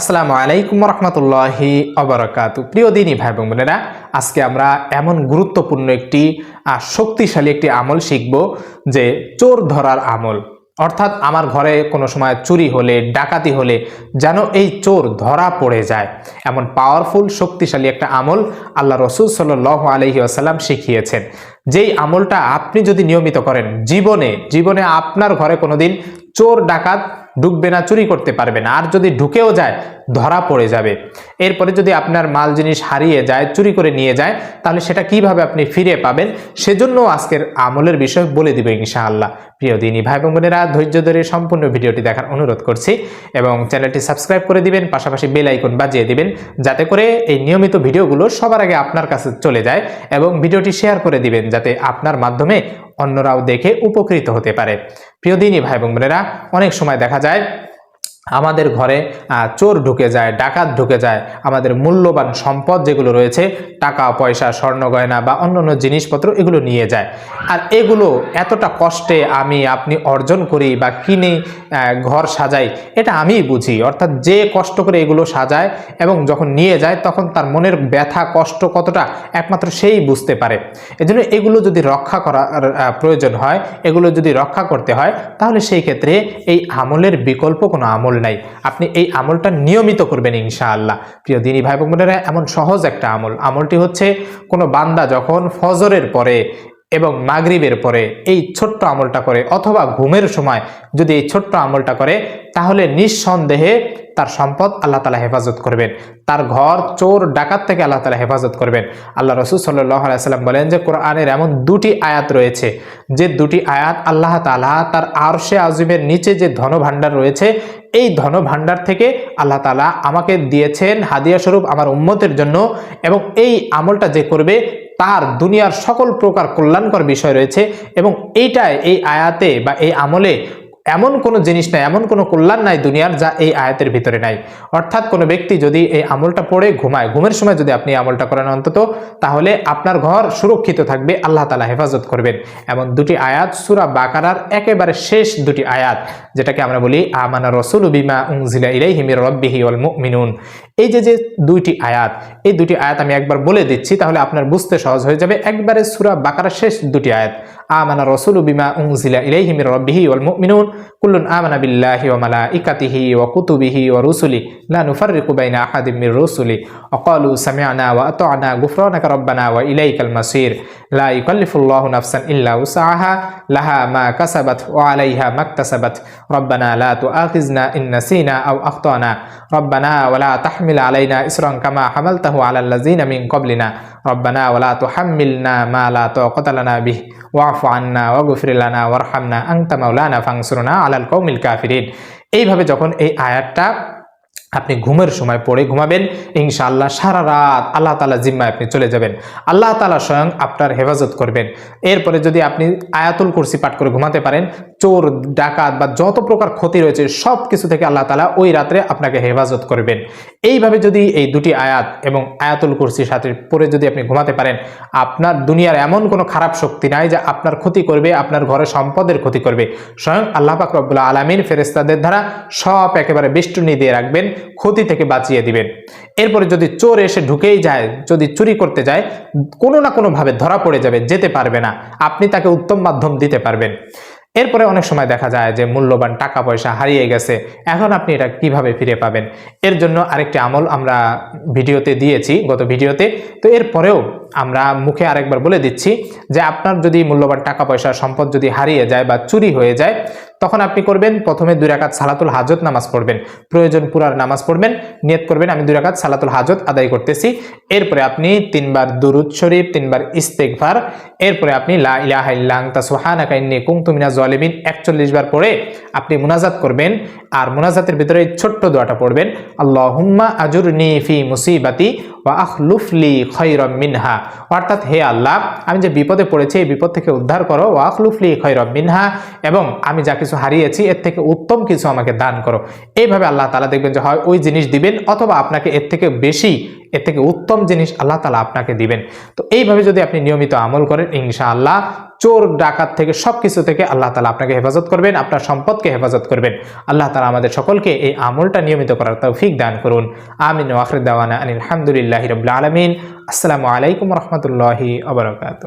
আসসালামু আলাইকুম রহমতুল্লাহি অবরাকাতু প্রিয় দিনী ভাই বোন বোনেরা, আজকে আমরা এমন গুরুত্বপূর্ণ একটি শক্তিশালী একটি আমল শিখব যে চোর ধরার আমল। অর্থাৎ আমার ঘরে কোনো সময় চুরি হলে, ডাকাতি হলে যেন এই চোর ধরা পড়ে যায়। এমন পাওয়ারফুল শক্তিশালী একটা আমল আল্লাহ রসুল সাল আলহি আসাল্লাম শিখিয়েছেন। যেই আমলটা আপনি যদি নিয়মিত করেন, জীবনে জীবনে আপনার ঘরে কোনোদিন চোর, ডাকাত ঢুকবে না চুরি করতে পারবে না। আর যদি ঢুকেও যায় ধরা পড়ে যাবে। এরপরে যদি আপনার মাল জিনিস হারিয়ে যায়, চুরি করে নিয়ে যায়, তাহলে সেটা কীভাবে আপনি ফিরে পাবেন? সেজন্য আজকের আমলের বিষয় বলে দিব ইনশাআল্লাহ। প্রিয় দিনী ভাই বোনেরা, ধৈর্য ধরে সম্পূর্ণ ভিডিওটি দেখার অনুরোধ করছি এবং চ্যানেলটি সাবস্ক্রাইব করে দিবেন, পাশাপাশি বেল আইকন বাজিয়ে দিবেন, যাতে করে এই নিয়মিত ভিডিওগুলো সবার আগে আপনার কাছে চলে যায় এবং ভিডিওটি শেয়ার করে দিবেন, যাতে আপনার মাধ্যমে অন্যরাও দেখে উপকৃত হতে পারে। প্রিয় দিনী ভাই বোনেরা, অনেক সময় দেখা যায় আমাদের ঘরে চোর ঢুকে যায়, ডাকাত ঢুকে যায়, আমাদের মূল্যবান সম্পদ যেগুলো রয়েছে, টাকা, পয়সা, স্বর্ণ, গয়না বা অন্যান্য জিনিসপত্র এগুলো নিয়ে যায়। আর এগুলো এতটা কষ্টে আমি আপনি অর্জন করি বা কিনে ঘর সাজাই, এটা আমিই বুঝি। অর্থাৎ যে কষ্ট করে এগুলো সাজায় এবং যখন নিয়ে যায়, তখন তার মনের ব্যথা, কষ্ট কতটা, একমাত্র সেই বুঝতে পারে। এজন্য এগুলো যদি রক্ষা করার প্রয়োজন হয়, এগুলো যদি রক্ষা করতে হয়, তাহলে সেই ক্ষেত্রে এই আমলের বিকল্প কোনো আমল নাই। আপনি এই আমলটা নিয়মিত করবেন ইনশাআল্লাহ। প্রিয় দিনী ভাই বোনেরা, এমন সহজ একটা আমল। আমলটি হচ্ছে কোনো বান্দা যখন ফজরের পরে এবং মাগরিবের পরে এই ছোট্ট আমলটা করে অথবা ঘুমের সময় যদি এই ছোট্ট আমলটা করে, তাহলে নিঃসন্দেহে তার সম্পদ আল্লাহ তালা হেফাজত করবেন। তার ঘর, চোর, ডাকাত থেকে আল্লাহ তালা হেফাজত করবেন। আল্লাহ রসুল সাল্লাম বলেন যে, কোরআনের এমন দুটি আয়াত রয়েছে। যে দুটি আয়াত আল্লাহ তালা তার আরশে আজিমের নিচে যে ধনভাণ্ডার রয়েছে, এই ধনভাণ্ডার থেকে আল্লাহ তালা আমাকে দিয়েছেন হাদিয়া স্বরূপ আমার উম্মতের জন্য এবং এই আমলটা যে করবে, তার দুনিয়ার সকল প্রকার কল্যাণকর বিষয় রয়েছে এবং এইটায় এই আয়াতে বা এই আমলে এমন কোনো জিনিস নাই, এমন কোনো কল্যাণ নাই দুনিয়ার যা এই আয়াতের ভিতরে নাই। অর্থাৎ কোনো ব্যক্তি যদি এই আমলটা পড়ে ঘুমায়, ঘুমের সময় যদি আপনি আমলটা করেন অন্তত, তাহলে আপনার ঘর সুরক্ষিত থাকবে, আল্লাহ তালা হেফাজত করবেন। এমন দুটি আয়াত, সুরা বাকারার একেবারে শেষ দুটি আয়াত, যেটাকে আমরা বলি, আমানা রসুল বিমা উংজিলা ইলাই হিমির রব্বিহি ওয়াল মুমিনুন। এই যে যে দুইটি আয়াত, এই দুটি আয়াত আমি একবার বলে দিচ্ছি, তাহলে আপনার বুঝতে সহজ হয়ে যাবে। একবারে সুরা বাকারার শেষ দুটি আয়াত, আমানা রসুল বিমা উংজিলা ইলাই হিমির রব্বিহি ওয়াল মুমিনুন। কুল্লুন আমানা বিল্লাহি ওয়া মালাইকাতিহি ওয়া কুতুবিহি ওয়া রুসুলি লা নুফাররিকু বাইনা আহাদিম মির রুসুলি ওয়া ক্বালু সামি'না ওয়া আতা'না গুফরানাকা রাব্বানা ওয়া ইলাইকাল মাসির লা ইউকাল্লিফুল্লাহু নাফসান ইল্লা উসআহা লাহা মা কাসাবাত ওয়া আলাইহা মাকতাসাবাত রব্বানা লা তুআখিযনা ইন নাসিনা আও আখতানা রব্বানা ওয়া লা তাহমিল আলাইনা ইসরান কামা হামালতাহু আলাল লাযিনা মিন ক্বাবলিনা রব্বানা ওয়া লা তুহাম্মিলনা মা লা তাকাতা লানা বিহি ওয়াফু আন্না ওয়াগফির লানা ওয়ারহামনা আনতা মাওলানা ফাংসুরনা আলাল কৌমিল কাফিরিন। এইভাবে যখন এই আয়াতটা আপনি ঘুমের সময় পড়ে ঘুমাবেন, ইনশাআল্লাহ সারা রাত আল্লাহ তালা জিম্মায় আপনি চলে যাবেন। আল্লাহ তালা স্বয়ং আপনার হেফাজত করবেন। এরপরে যদি আপনি আয়াতুল কুরসি পাঠ করে ঘুমাতে পারেন চোর, ডাকাত বা যত প্রকার ক্ষতি রয়েছে সব কিছু থেকে আল্লাহ তালা ওই রাত্রে আপনাকে হেফাজত করবেন। এইভাবে যদি এই দুটি আয়াত এবং আয়াতুল কুরসির সাথে পরে যদি আপনি ঘুমাতে পারেন, আপনার দুনিয়ার এমন কোনো খারাপ শক্তি নাই যে আপনার ক্ষতি করবে, আপনার ঘরে সম্পদের ক্ষতি করবে। স্বয়ং আল্লাহ পাক রব্বুল্লাহ আলমিন ফেরেস্তাদের দ্বারা সব একেবারে বেষ্টনী দিয়ে রাখবেন, ক্ষতি থেকে বাঁচিয়ে দিবেন। এরপরে যদি চোর এসে ঢুকেই যায়, যদি চুরি করতে যায়, কোনো না কোনোভাবে ধরা পড়ে যাবে, যেতে পারবে না। আপনি তাকে উত্তম মাধ্যম দিতে পারবেন। এরপরে অনেক সময় দেখা যায় যে মূল্যবান টাকা পয়সা হারিয়ে গেছে। এখন আপনি এটা কীভাবে ফিরে পাবেন? এর জন্য আরেকটি আমল আমরা ভিডিওতে দিয়েছি, গত ভিডিওতে। তো এরপরেও আমরা মুখে আরেকবার বলে দিচ্ছি যে আপনার যদি মূল্যবান টাকা পয়সা সম্পদ যদি হারিয়ে যায় বা চুরি হয়ে যায় তখন আপনি করবেন, প্রথমে দুই রাকাত সালাতুল হাজত নামাজ পড়বেন। প্রয়োজন পুরার নামাজ পড়বেন, নিয়ত করবেন, আমি দুই রাকাত সালাতুল হাজত আদায় করতেছি। এরপরে আপনি তিনবার দুরুদ শরীফ, তিনবার ইস্তেকভার এরপরে আপনি লা ইলাহা ইল্লা আনতা, সুবহানাকা ইন্নী মিনাজ জালিমিন 41 বার পড়ে আপনি মুনাজাত করবেন আর মুনাজাতের ভিতরে ছোট্ট দোয়াটা পড়বেন, আল্লাহুম্মা আজুরনি ফি মুসিবাতি ওয়া আখলুফলি খৈরম মিনহা। অর্থাৎ, হে আল্লাহ, আমি যে বিপদে পড়েছি, এই বিপদ থেকে উদ্ধার করো। ও আখলুফলি খৈরম মিনহা, এবং আমি যা কিছু হারিয়েছি, এর থেকে উত্তম কিছু আমাকে দান করো। এইভাবে আল্লাহ তালা দেখবেন যে, হয়, ওই জিনিস দিবেন, অথবা আপনাকে এর থেকে বেশি, এর থেকে উত্তম জিনিস আল্লাহ তালা আপনাকে দিবেন। তো এইভাবে যদি আপনি নিয়মিত আমল করেন, ইনশাআল্লাহ চোর, ডাকাত থেকে সব কিছু থেকে আল্লাহ তালা আপনাকে হেফাজত করবেন, আপনার সম্পদকে হেফাজত করবেন। আল্লাহ তালা আমাদের সকলকে এই আমলটা নিয়মিত করার তৌফিক দান করুন। আমিন ওয়াখরুদ্দাওয়ানা আনিল আলহামদুলিল্লাহ রবিল আলমিন। আসসালামু আলাইকুম রহমতুল্লাহি আবরকাত